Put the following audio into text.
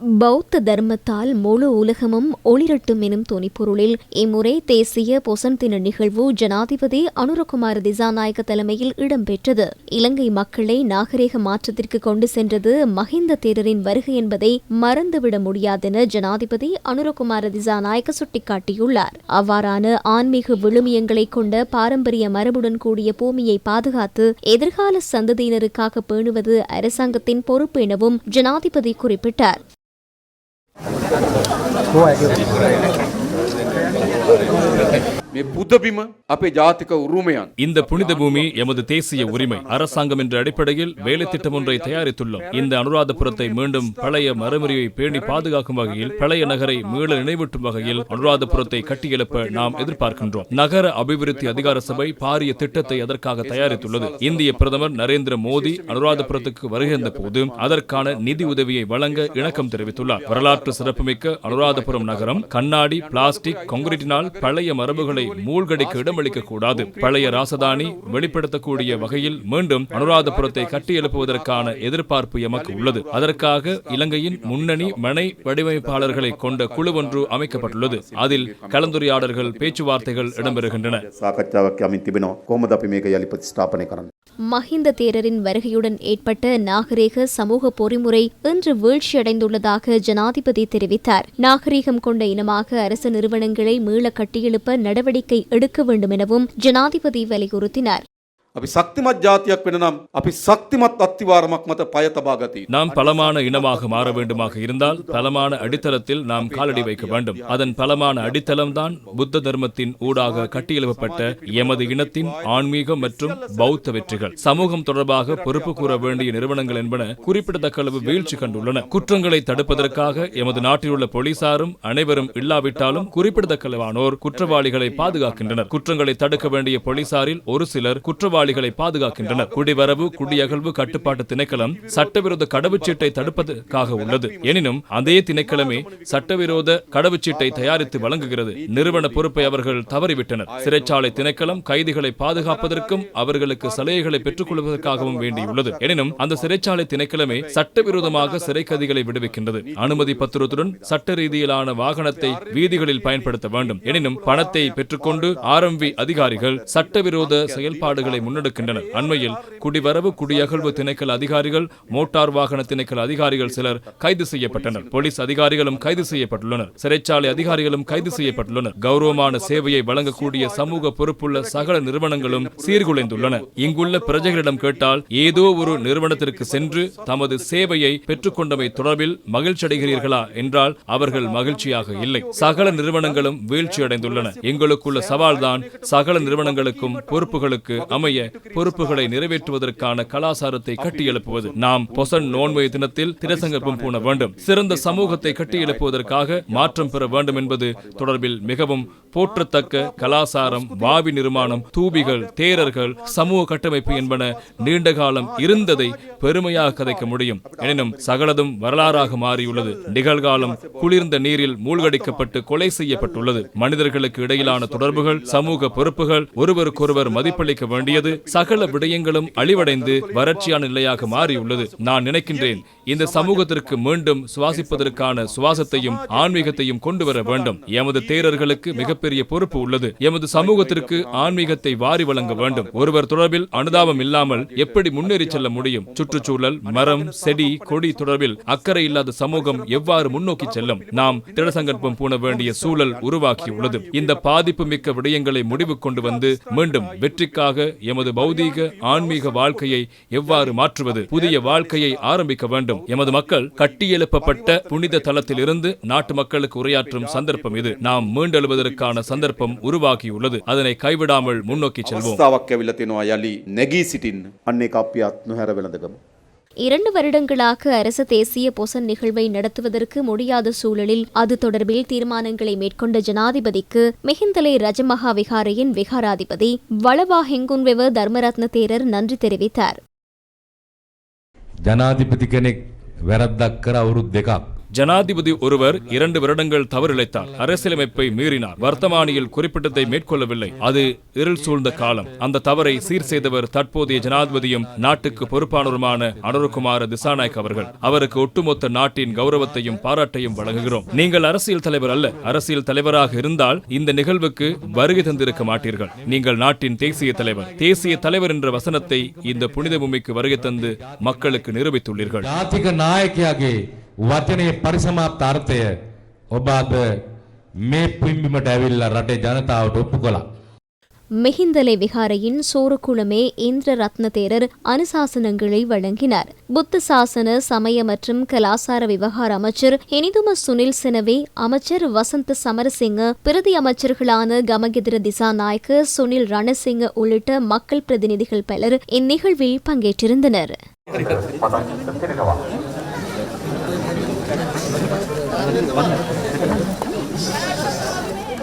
பௌத்த தர்மத்தால் முழு உலகமும் ஒளிரட்டும் எனும் துணிப்பொருளில் இம்முறை தேசிய பொசன் தின நிகழ்வு ஜனாதிபதி அனுரகுமார் திசாநாயக்க தலைமையில் இடம்பெற்றது. இலங்கை மக்களை நாகரீக மாற்றத்திற்கு கொண்டு சென்றது மஹிந்த தேரரின் வருகை என்பதை மறந்துவிட முடியாதென ஜனாதிபதி அனுரகுமார திசாநாயக்க சுட்டிக்காட்டியுள்ளார். அவ்வாறான ஆன்மீக விழுமியங்களை கொண்ட பாரம்பரிய மரபுடன் கூடிய பூமியை பாதுகாத்து எதிர்கால சந்ததியினருக்காக பேணுவது அரசாங்கத்தின் பொறுப்பு எனவும் ஜனாதிபதி குறிப்பிட்டார். 九百九 இந்த புனித பூமி எமது தேசிய உரிமை. அரசாங்கம் என்ற அடிப்படையில் வேலை திட்டம் ஒன்றை தயாரித்துள்ளோம். இந்த அனுராதபுரத்தை மீண்டும் பழைய மரமுறையை பேணி பாதுகாக்கும் வகையில் பழைய நகரை மீள நினைவூட்டும் வகையில் அனுராதபுரத்தை கட்டியெழுப்ப நாம் எதிர்பார்க்கின்றோம். நகர அபிவிருத்தி அதிகார சபை பாரிய திட்டத்தை அதற்காக தயாரித்துள்ளது. இந்திய பிரதமர் நரேந்திர மோடி அனுராதபுரத்துக்கு வருகின்ற போது அதற்கான நிதி உதவியை வழங்க இணக்கம் தெரிவித்துள்ளார். வரலாற்று சிறப்புமிக்க அனுராதபுரம் நகரம் கண்ணாடி பிளாஸ்டிக் கொங்கிரீட்டினால் பழைய மரபுகளை மூழ்கடிக்க இடமளிக்க கூடாது பழைய ராசதானி வெளிப்படுத்தக்கூடிய வகையில் மீண்டும் அனுராதபுரத்தை கட்டியெழுப்புவதற்கான எதிர்பார்ப்பு எமக்கு உள்ளது. அதற்காக இலங்கையின் முன்னணி மனை வடிவமைப்பாளர்களை கொண்ட குழு ஒன்று அமைக்கப்பட்டுள்ளது. அதில் கலந்துரையாடல்கள் பேச்சுவார்த்தைகள் இடம்பெறுகின்றன. மஹிந்த தேரரின் வருகையுடன் ஏற்பட்ட நாகரீக சமூக பொறிமுறை இன்று வீழ்ச்சியடைந்துள்ளதாக ஜனாதிபதி தெரிவித்தார். நாகரீகம் கொண்ட இனமாக அரசு நிறுவனங்களை மீள கட்டியெழுப்ப நடவடிக்கை எடுக்க வேண்டும் எனவும் ஜனாதிபதி வலியுறுத்தினார். අපි සක්තිමත් ජාතියක් වෙන නම් අපි සක්තිමත් අත්තිවාරමක් මත පය තබා ගතී. நாம் பலமான இனமாக மாற வேண்டுமாக இருந்தால் பலமான அடித்தளத்தில் நாம் காலடி வைக்க வேண்டும் அதன் பலமான அடித்தளம் தான் புத்த தர்மத்தின் ஊடாக கட்டியெழுப்பப்பட்ட எமது இனத்தின் ஆன்மீக மற்றும் பௌத்த வெற்றிகள் சமூகம் தொடர்பாக பொறுப்பு கூற வேண்டிய நிறுவனங்கள் என்பன குறிப்பிடத்தக்க அளவு வீழ்ச்சி கண்டுள்ளன குற்றங்களை தடுப்பதற்காக எமது நாட்டில் உள்ள போலீசாரும் அனைவரும் இல்லாவிட்டாலும் குறிப்பிடத்தக்க அளவானோர் குற்றவாளிகளை பாதுகாக்கின்றனர் குற்றங்களை தடுக்க வேண்டிய போலீசாரில் ஒரு சிலர் குற்றவாளிகளை பாதுகாக்கின்றனர் குடிவரவு குடியகழ்வு கட்டுப்பாட்டு திணைக்களம் சட்டவிரோத கடவுச்சீட்டை தடுப்பதற்காக உள்ளது. எனினும் அதே திணைக்களமே சட்டவிரோத கடவுச்சீட்டை தயாரித்து வழங்குகிறது. நிறுவன பொறுப்பை அவர்கள் தவறிவிட்டனர். சிறைச்சாலை திணைக்களம் கைதிகளை பாதுகாப்பதற்கும் அவர்களுக்கு சலுகைகளை பெற்றுக் கொள்வதற்காகவும் வேண்டியுள்ளது. எனினும் அந்த சிறைச்சாலை திணைக்களமே சட்டவிரோதமாக சிறை கைதிகளை விடுவிக்கின்றது. அனுமதி பத்திரத்துடன் சட்ட ரீதியிலான வாகனத்தை வீதிகளில் பயன்படுத்த வேண்டும். எனினும் பணத்தை பெற்றுக்கொண்டு ஆர்எம்வி அதிகாரிகள் சட்டவிரோத செயல்பாடுகளை முன்னெடுக்கின்றனர். அண்மையில் குடிவரவு குடியகழ்வு திணைக்கள் அதிகாரிகள் மோட்டார் வாகன திணைக்கள் அதிகாரிகள் சிலர் கைது செய்யப்பட்டனர். போலீஸ் அதிகாரிகளும் கைது செய்யப்பட்டுள்ளனர். சிறைச்சாலை அதிகாரிகளும் கைது செய்யப்பட்டுள்ளனர். கௌரவமான சேவையை வழங்கக்கூடிய சமூக பொறுப்புள்ள சகல நிறுவனங்களும் சீர்குலைந்துள்ளன. இங்குள்ள பிரஜைகளிடம் கேட்டால் ஏதோ ஒரு நிறுவனத்திற்கு சென்று தமது சேவையை பெற்றுக்கொண்டமை தொடர்பில் மகிழ்ச்சி அடைகிறீர்களா என்றால் அவர்கள் மகிழ்ச்சியாக இல்லை. சகல நிறுவனங்களும் வீழ்ச்சி அடைந்துள்ளன எங்களுக்குள்ள சவால்தான் சகல நிறுவனங்களுக்கும் பொறுப்புகளுக்கு அமைய பொறுப்புகளை நிறைவேற்றுவதற்கான கலாசாரத்தை கட்டியெழுப்புவது. நாம் பொசன் நோன்மை தினத்தில் திரசங்கல்பம் பூண வேண்டும். சிறந்த சமூகத்தை கட்டியெழுப்புவதற்காக மாற்றம் பெற வேண்டும் என்பது தொடர்பில் மிகவும் போற்றத்தக்க கலாசாரம் வாவி நிர்மாணம் தூபிகள் தேரர்கள் சமூக கட்டமைப்பு என்பன நீண்ட காலம் இருந்ததை பெருமையாக கதைக்க முடியும். எனினும் சகலதும் வரலாறாக மாறியுள்ளது. நிகழ்காலம் குளிர்ந்த நீரில் மூழ்கடிக்கப்பட்டு கொலை செய்யப்பட்டுள்ளது. மனிதர்களுக்கு இடையிலான தொடர்புகள் சமூக பொறுப்புகள் ஒருவருக்கொருவர் மதிப்பளிக்க வேண்டியது சகல விடயங்களும் அழிவடைந்து வறட்சியான நிலையாக மாறியுள்ளது. நான் நினைக்கின்றேன் இந்த சமூகத்திற்கு மீண்டும் சுவாசிப்பதற்கான சுவாசத்தையும் ஆன்மீகத்தையும் கொண்டு வர வேண்டும். எமது தேரர்களுக்கு மிகப்பெரிய பொறுப்பு உள்ளது. எமது சமூகத்திற்கு ஆன்மீகத்தை வாரி வழங்க வேண்டும். ஒருவர் தொடர்பில் அனுதாபம் இல்லாமல் எப்படி முன்னேறி செல்ல முடியும்? சுற்றுச்சூழல் மரம் செடி கொடி தொடர்பில் அக்கறை இல்லாத சமூகம் எவ்வாறு முன்னோக்கி செல்லும்? நாம் திடசங்கற்பம் பூண வேண்டிய சூழல் உருவாக்கியுள்ளது இந்த பாதிப்பு மிக்க விடயங்களை முடிவு கொண்டு வந்து மீண்டும் வெற்றிக்காக எமது பௌதீக ஆன்மீக வாழ்க்கையை எவ்வாறு மாற்றுவது புதிய வாழ்க்கையை ஆரம்பிக்க வேண்டும் எமது மக்கள் கட்டியெழுப்பப்பட்ட புனித தளத்திலிருந்து நாட்டு மக்களுக்கு உரையாற்றும் சந்தர்ப்பம் இது நாம் மீண்டெழுவதற்கான சந்தர்ப்பம் உருவாகியுள்ளது அதனை கைவிடாமல் முன்னோக்கி செல்வோம் අවස්ථාවක් ඇවිල්ලා තියෙනවා යලි නැගී සිටින්න අන්න එක අපි අත් නොහැර වෙළඳගමු. இரண்டு வருடங்களாக அரசு தேசிய போசன் நிகழ்வை நடத்துவதற்கு முடியாத சூழலில் அது தொடர்பில் தீர்மானங்களை மேற்கொண்ட ஜனாதிபதிக்கு மிகிந்தலை ரஜமகா விகாரையின் விகாராதிபதி வளவா ஹெங்குன்வெவ தர்மரத்ன தேரர் நன்றி தெரிவித்தார். ಜನಾಧಿಪತಿ ಕನೆಕ್ ವ್ಯರದ್ದಕ್ಕರ ಅವರು ದೆಕಾಕ್ ஜனாதிபதி ஒருவர் இரண்டு வருடங்கள் தவறிழைத்தார். அரசியலமைப்பை மீறினார். வர்த்தமானியில் குறிப்பிட்டதை மேற்கொள்ளவில்லை. அது இருள் சூழ்ந்த காலம். அந்த தவறை சீர் செய்தவர் தற்போதைய ஜனாதிபதியும் நாட்டுக்கு பொறுப்பானவருமான அனுரகுமார திசாநாயக் அவர்கள். அவருக்கு ஒட்டுமொத்த நாட்டின் கௌரவத்தையும் பாராட்டையும் வழங்குகிறோம். நீங்கள் அரசியல் தலைவர் அல்ல. அரசியல் தலைவராக இருந்தால் இந்த நிகழ்வுக்கு வருகை தந்திருக்க மாட்டீர்கள். நீங்கள் நாட்டின் தேசிய தலைவர். தேசிய தலைவர் என்ற வசனத்தை இந்த புனித பூமிக்கு வருகை தந்து மக்களுக்கு நிரூபித்துள்ளீர்கள். වචනයේ පරිසමාප්ත අර්ථය ඔබ අද මේ පිම්බිමට ඇවිල්ලා රටේ ජනතාවට ඔප්පු කළා. மிகிந்தலை விகாரையின் சோரக்குளமே இந்திர ரத்ன தேரர் அனுசாசனங்களை வழங்கினார் புத்த சாசன சமய மற்றும் கலாசார விவகார அமைச்சர் இனிதும சுனில் செனவே அமைச்சர் வசந்த சமரசிங்க பிரதி அமைச்சர்களான கமகிதிர திசாநாயக்க சுனில் ரணசிங்க உள்ளிட்ட மக்கள் பிரதிநிதிகள் பலர் இந்நிகழ்வில் பங்கேற்றிருந்தனர் 何で?